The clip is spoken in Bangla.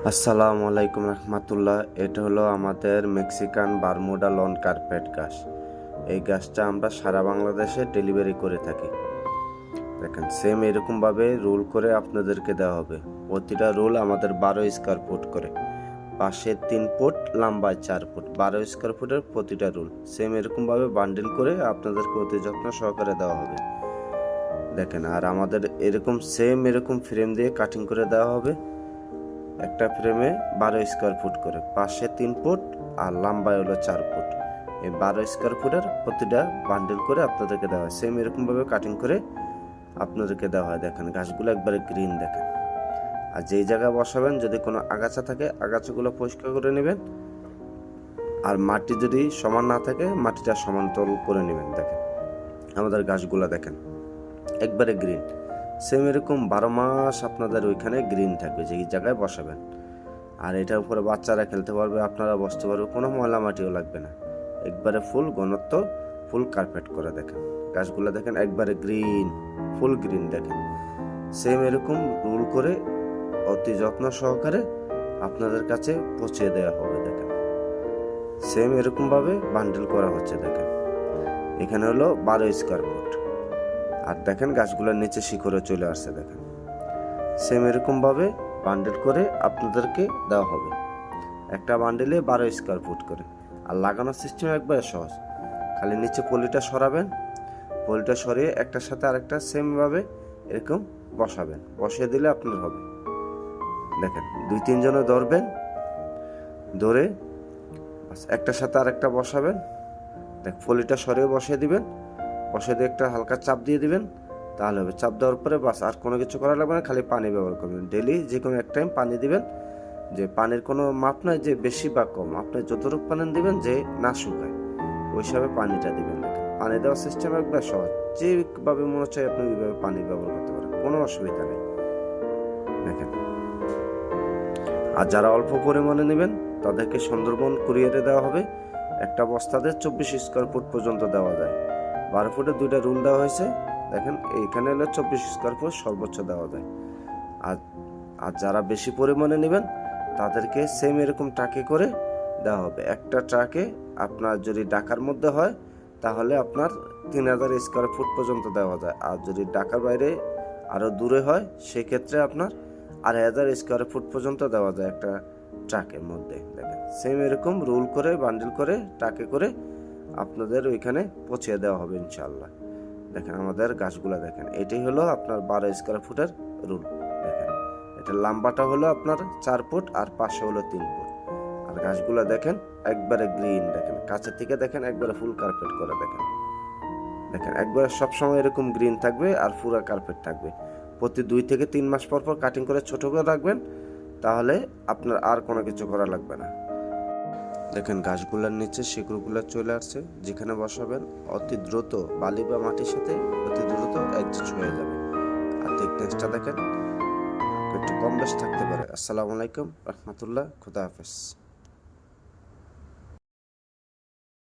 আসসালামু আলাইকুম রহমতুল্লাহ। এটা হলো আমাদের মেক্সিকান বারমুডা লন কার্পেট গাছ। এই গাছটা আমরা সারা বাংলাদেশে ডেলিভারি করে থাকি। দেখেন সেম এরকমভাবে রোল করে আপনাদেরকে দেওয়া হবে। প্রতিটা রোল আমাদের বারো স্কোয়ার ফুট করে। পাশে তিন ফুট, লম্বায় চার ফুট। বারো স্কোয়ার ফুটের প্রতিটা রোল। সেম এরকমভাবে বান্ডেল করে আপনাদেরকে অতি যত্ন সহকারে দেওয়া হবে। দেখেন, আর আমাদের এরকম সেম এরকম ফ্রেম দিয়ে কাটিং করে দেওয়া হবে। একটা ফ্রেমে বারো স্কোয়ার ফুট করে। পাশে তিন ফুট আর লম্বায় হলো চার ফুট। এই বারো স্কোয়ার ফুটের প্রতিটা বান্ডেল করে আপনাদেরকে দেওয়া হয়। সেম এরকমভাবে কাটিং করে আপনাদেরকে দেওয়া হয়। দেখেন গাছগুলো একবারে গ্রিন দেখেন। আর যেই জায়গায় বসাবেন, যদি কোনো আগাছা থাকে, আগাছাগুলো পরিষ্কার করে নেবেন। আর মাটি যদি সমান না থাকে, মাটিটা সমান্তর করে নেবেন। দেখেন, আমাদের গাছগুলো দেখেন, একবারে গ্রিন সেম এরকম বারো মাস আপনাদের ওইখানে গ্রিন থাকবে, যে জায়গায় বসাবেন। আর এটার উপরে বাচ্চারা খেলতে পারবে, আপনারা বসতে পারবে, কোনো ময়লা মাটিও লাগবে না। একবারে ফুল ঘনত্ব ফুল কার্পেট করে দেখেন। গাছগুলো দেখেন একবারে গ্রিন ফুল গ্রিন দেখেন। সেম এরকম রুল করে অতি যত্ন সহকারে আপনাদের কাছে পৌঁছে দেওয়া হবে, দেখেন। সেম এরকমভাবে বান্ডেল করা হচ্ছে, দেখেন। এখানে হলো বারো স্কোয়ার ফুট আর দেখেন গাছগুলোর নিচে শিখরে চলে আসছে, দেখেন। সেম এরকমভাবে বান্ডেল করে আপনাদেরকে দেওয়া হবে। একটা বান্ডেলে বারো স্কোয়ার ফুট করে। আর লাগানোর সিস্টেম একবারে সহজ। খালি নিচে পলিটা সরাবেন। পলিটা সরিয়ে একটার সাথে আরেকটা সেমভাবে এরকম বসাবেন। বসিয়ে দিলে আপনার হবে। দেখেন, দুই তিনজনে ধরবেন। ধরে একটার সাথে আরেকটা বসাবেন। দেখ, পলিটা সরিয়ে বসিয়ে দিবেন। বসে দিয়ে একটা হালকা চাপ দিয়ে দিবেন, তাহলে হবে। চাপ দেওয়ার পরে বাস, আর কোনো কিছু করা লাগবে না, খালি পানি ব্যবহার করবেন। ডেলি যে কোনো এক টাইম পানি দিবেন, যে পানির কোনো মাপ নাই, যে বেশি বা কম। আপনি যতটুকু পানি দিবেন যে না শুকায় ওই হিসাবে পানিটা দিবেন পানি দেওয়ার সিস্টেম একবার সহজ। যেভাবে মনে হচ্ছে আপনি ওইভাবে পানি ব্যবহার করতে পারেন, কোনো অসুবিধা নেই। দেখেন। আর যারা অল্প পরিমাণে নেবেন, তাদেরকে সুন্দরবন কুরিয়ারে দেওয়া হবে। একটা বস্তাতে চব্বিশ স্কোয়ার ফুট পর্যন্ত দেওয়া যায়। বারো ফুটে দুইটা রুল দেওয়া হয়েছে। দেখেন, এইখানে হলো চব্বিশ স্কোয়ার ফুট সর্বোচ্চ দেওয়া যায়। আর আর যারা বেশি পরিমাণে নেবেন, তাদেরকে সেম এরকম ট্রাকে করে দেওয়া হবে। একটা ট্রাকে আপনার যদি ঢাকার মধ্যে হয়, তাহলে আপনার তিন হাজার স্কোয়ার ফুট পর্যন্ত দেওয়া যায়। আর যদি ঢাকার বাইরে আরও দূরে হয়, সেক্ষেত্রে আপনার আড়াই হাজার স্কোয়ার ফুট পর্যন্ত দেওয়া যায় একটা ট্রাকের মধ্যে। দেখেন সেম এরকম রুল করে বান্ডিল করে, ট্রাকে করে আপনাদের ওইখানে পৌঁছে দেওয়া হবে ইনশাল্লাহ দেখেন আমাদের গাছগুলো দেখেন, এটাই হলো আপনার বারো স্কোয়ার ফুটের রুল। দেখেন, এটা লম্বাটা হলো আপনার চার ফুট আর পাশে হলো তিন ফুট। আর গাছগুলো দেখেন একবারে গ্রিন দেখেন, কাছের থেকে দেখেন একবারে ফুল কার্পেট করে দেখেন। দেখেন, একবারে সবসময় এরকম গ্রিন থাকবে আর পুরো কার্পেট থাকবে। প্রতি দুই থেকে তিন মাস পর পর কাটিং করে ছোট করে রাখবেন, তাহলে আপনার আর কোনো কিছু করা লাগবে না। দেখেন, গাছগুলার নিচে শিকড়গুলো চলে আসছে, যেখানে বসাবেন অতি দ্রুত বালি বা মাটির সাথে অতি দ্রুত অ্যাডজাস্ট হয়ে যাবে। আর থিকনেসটা দেখেন, একটু কম বেশ থাকতে পারে। আসসালামু আলাইকুম, রহমতুল্লাহ, খুদা হাফেজ।